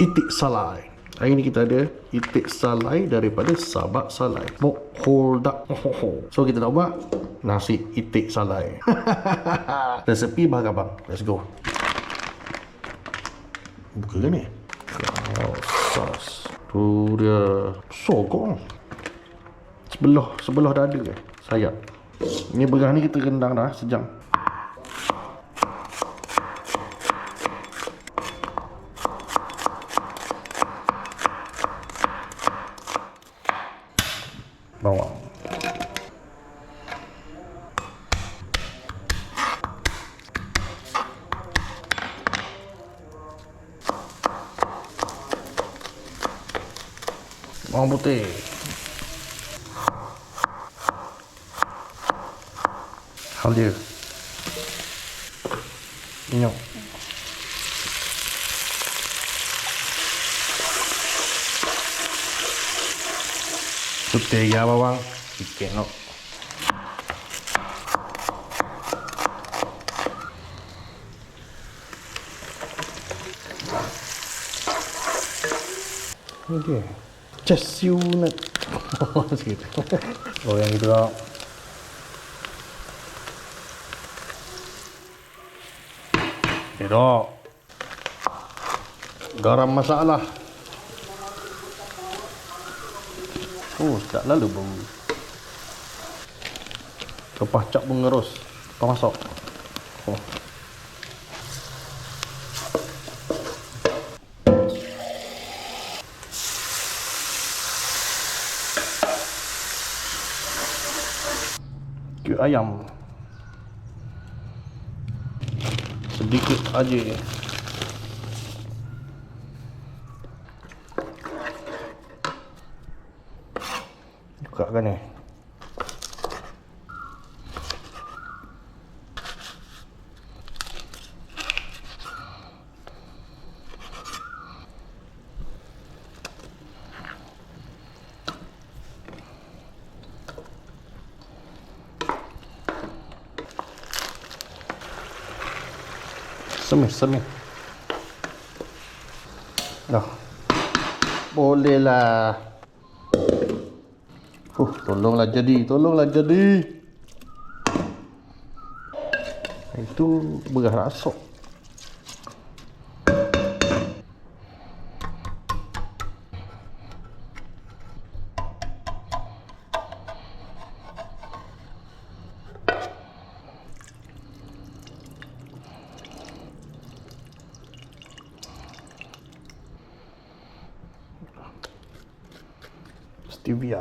itik salai. Hari ni kita ada itik salai daripada Sabak Salai. Mok holdak. So kita nak buat nasi itik salai. Resepi bahan abang. Let's go. Buka ke ni? Oh, sos. Tu dia. Sokong. Sebelah, sebelah dada eh. Sayap. Ni berah ni kita rendang dah sejam. 頑張って。How do you? You know. Tutte Yavawan, perché no? Okay. Nut. Sikit. Oh yang itu lah. Dok. Garam masalah. Oh, tak lalu bau. Lepas cap mengerus. Kau masuk. Oh. Kue ayam. Sedikit aja. Buka kan ni. Semih, semih. Dah. Boleh lah. Huh, tolonglah jadi, tolonglah jadi. Itu berah rasuk. Stevia.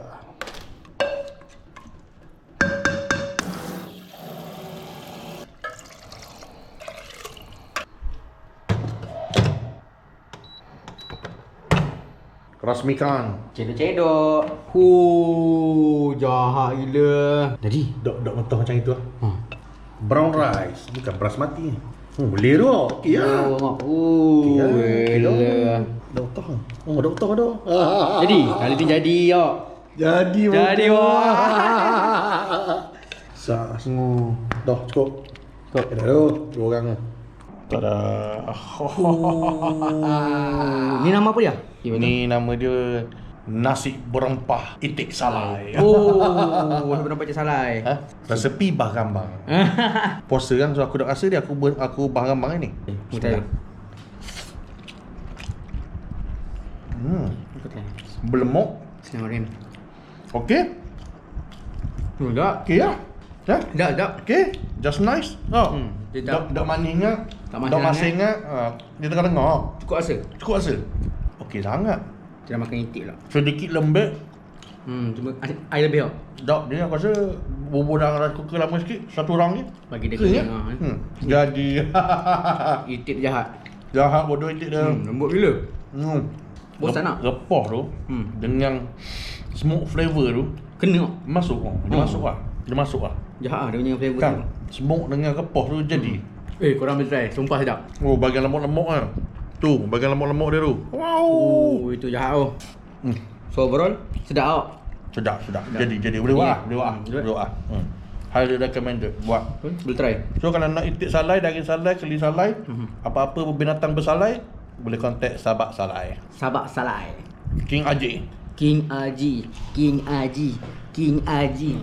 Rasmikan. Cedok-cedok. Huh, jahat gila. Jadi, Dok dok mentah macam itu ah. hmm. Brown rice, bukan basmati. Hmm, boleh tu. Ya, ah. Uh, Okey ah. Gila. Dah utah. Oh, dah utah dah. Ah, Jadi, kali ni jadi yo. Jadi Jadi, wah. Sas. Hmm. Dah cukup. Cukup. Dah tu, dua orang. Tada. Ah, ni nama apa dia? Ya. Ni nama dia nasi berempah itik salai. Oh, saya pernah baca salah. Ha? Resepi bah rambang. Puasa kan so aku dah rasa dia aku ber, aku bah rambang ni. Kita. Hmm, berlemuk. Senang Okey. Hmm, dah. Okey ya. Ya. Dah, dah. Okey, just nice. Oh. Hmm, dia Dak tak- dak manisnya. Tak manis masingnya. Uh, dia tengah dengar. Cukup rasa. Cukup rasa. Okey sangat. Kita dah makan itik lah. Sedikit lembek. Hmm, cuma air lebih tau. Dak dia aku rasa bubur dalam rice cooker lama sikit. Satu orang ni. Bagi dia Ke ya? kenyang lah. eh. Hmm. Jadi. Itik jahat. Jahat bodoh itik dia. Hmm, lembut gila. Hmm. Bosan tak? Repah tu Hmm. dengan smoke flavour tu Kena tau. masuk oh. Dia Hmm. masuk lah. Dia masuk lah. Jahat lah dia punya flavour Kan? tu. Smoke dengan repah tu jadi. Eh, korang boleh try. Sumpah sedap. Oh, bagian lemuk-lemuk kan. Tu, bagian lemuk-lemuk dia tu. Wow. Oh, itu jahat tu. Hmm. So overall, sedap tau. Sedap, sedap. Sedap. Jadi, jadi. Boleh buat lah. Hmm. Boleh buat. Hmm, Boleh buat lah. Hmm. Highly recommended. Buat. Hmm, Boleh try. So, kalau nak itik salai, daging salai, keli salai, Mhm. apa-apa binatang bersalai, boleh kontak Sabak Salai. Sabak Salai. King Aji. King Aji. King Aji. King Aji.